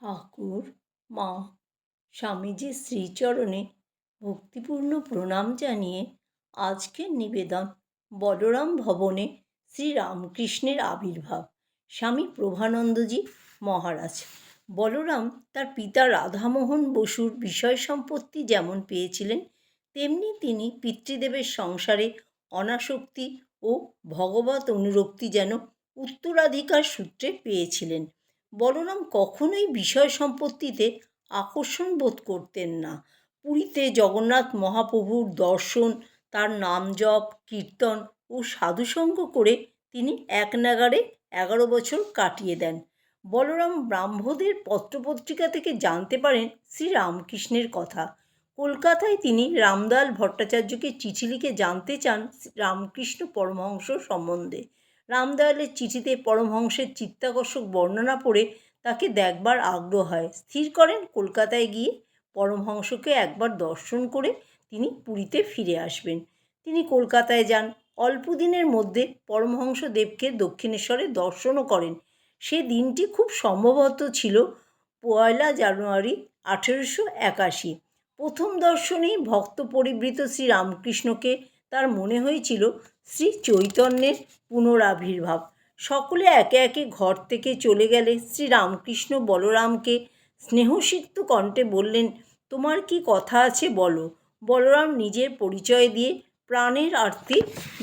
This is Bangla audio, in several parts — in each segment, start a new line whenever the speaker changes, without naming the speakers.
ঠাকুর, মা, স্বামীজির শ্রীচরণে ভক্তিপূর্ণ প্রণাম জানিয়ে আজকের নিবেদন বলরাম ভবনে শ্রীরামকৃষ্ণের আবির্ভাব। স্বামী প্রভানন্দজি মহারাজ, বলরাম তার পিতা রাধামোহন বসুর বিষয় সম্পত্তি যেমন পেয়েছিলেন, তেমনি তিনি পিতৃদেবের সংসারে অনাসক্তি ও ভগবত অনুরক্তি যেন উত্তরাধিকার সূত্রে পেয়েছিলেন। বলরাম কখনোই বিষয় সম্পত্তিতে আকর্ষণ বোধ করতেন না। পুরীতে জগন্নাথ মহাপ্রভুর দর্শন, তার নাম জপ, কীর্তন ও সাধুসঙ্গ করে তিনি এক নাগাড়ে এগারো বছর কাটিয়ে দেন। বলরাম ব্রাহ্মদের পত্রপত্রিকা থেকে জানতে পারেন শ্রীরামকৃষ্ণের কথা। কলকাতায় তিনি রামদাল ভট্টাচার্যকে চিঠি লিখে জানতে চান রামকৃষ্ণ পরমহংস সম্বন্ধে। রামদয়ালের চিঠিতে পরমহংসের চিত্তাকর্ষক বর্ণনা পড়ে তাকে দেখবার আগ্রহ হয়। স্থির করেন কলকাতায় গিয়ে পরমহংসকে একবার দর্শন করে তিনি পুরীতে ফিরে আসবেন। তিনি কলকাতায় যান। অল্প দিনের মধ্যে পরমহংস দেবকে দক্ষিণেশ্বরে দর্শনও করেন। সে দিনটি খুব সম্ভবত ছিল পয়লা জানুয়ারি আঠেরোশো একাশি। প্রথম দর্শনেই ভক্ত পরিবৃত শ্রী রামকৃষ্ণকে তার মনে হয়েছিল শ্রী চৈতন্যের পুনরাবির্ভাব। সকলে একে একে ঘর থেকে চলে গেলে শ্রী রামকৃষ্ণ বলরামকে স্নেহসিক্ত কণ্ঠে বললেন, তোমার কি কথা আছে বলো। বলরাম নিজের পরিচয় দিয়ে প্রাণের আরতি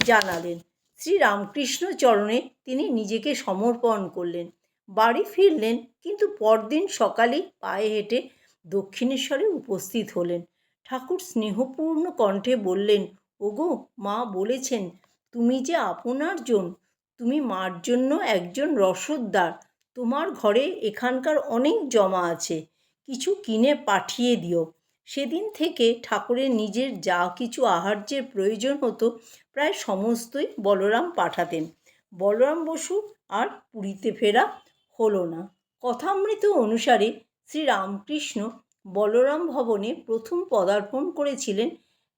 জানালেন। শ্রী রামকৃষ্ণ চরণে তিনি নিজেকে সমর্পণ করলেন। বাড়ি ফিরলেন, কিন্তু পরদিন সকালেই পায়ে হেঁটে দক্ষিণেশ্বরে উপস্থিত হলেন। ঠাকুর স্নেহপূর্ণ কণ্ঠে বললেন ওগো, মা বলেছেন, তুমি যে আপনার জন, তুমি মার জন্য একজন রসদদার। তোমার ঘরে এখানকার অনেক জমা আছে, কিছু কিনে পাঠিয়ে দিও। সেদিন থেকে ঠাকুরের নিজের যা কিছু আহার্যের প্রয়োজন হতো, প্রায় সমস্তই বলরাম পাঠাতেন। বলরাম বসু আর পুরীতে ফেরা হলো না। কথামৃত অনুসারে শ্রী রামকৃষ্ণ বলরাম ভবনে প্রথম পদার্পণ করেছিলেন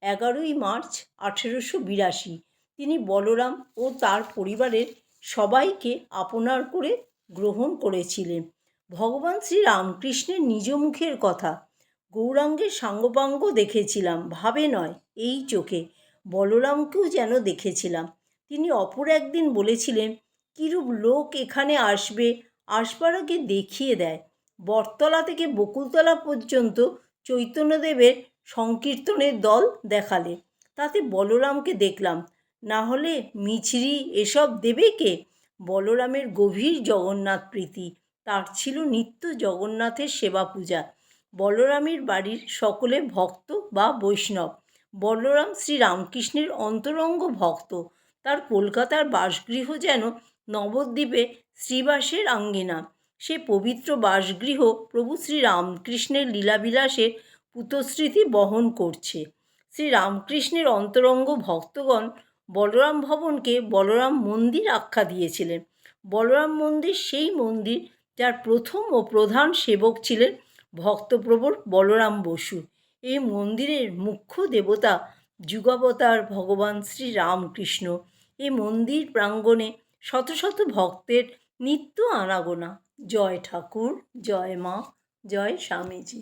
এগারোই মার্চ আঠেরোশো বিরাশি। তিনি বলরাম ও তার পরিবারের সবাইকে আপনার করে গ্রহণ করেছিলেন। ভগবান শ্রী রামকৃষ্ণের নিজ মুখের কথা। গৌরাঙ্গের সাঙ্গপাঙ্গ দেখেছিলাম, ভাবে নয়, এই চোখে। বলরামকেও যেন দেখেছিলাম। তিনি অপর একদিন বলেছিলেন, কিরূপ লোক এখানে আসবে আসবার আগে দেখিয়ে দেয়। বটতলা থেকে বকুলতলা পর্যন্ত চৈতন্যদেবের সংকীর্তনের দল দেখালে। তাতে বলরামকে দেখলাম। না হলে মিছরি এসব দেবে কে? বলরামের গভীর জগন্নাথ প্রীতি, তার ছিল নিত্য জগন্নাথের সেবা পূজা বলরামের বাড়ির সকলে ভক্ত বা বৈষ্ণব। বলরাম শ্রী রামকৃষ্ণের অন্তরঙ্গ ভক্ত। তার কলকাতার বাসগৃহ যেন নবদ্বীপে শ্রীবাসের আঙ্গিনা। সে পবিত্র বাসগৃহ প্রভু শ্রী রামকৃষ্ণের লীলাবিলাসের পুতস্মৃতি বহন করছে। শ্রী রামকৃষ্ণের অন্তরঙ্গ ভক্তগণ বলরাম ভবনকে বলরাম মন্দির আখ্যা দিয়েছিলেন। বলরাম মন্দির সেই মন্দির যার প্রথম ও প্রধান সেবক ছিলেন ভক্তপ্রবর বলরাম বসু। এই মন্দিরের মুখ্য দেবতা যুগাবতার ভগবান শ্রী রামকৃষ্ণ এই মন্দির প্রাঙ্গণে শত শত ভক্তের নিত্য আনাগোনা। জয় ঠাকুর, জয় মা, জয় স্বামীজি।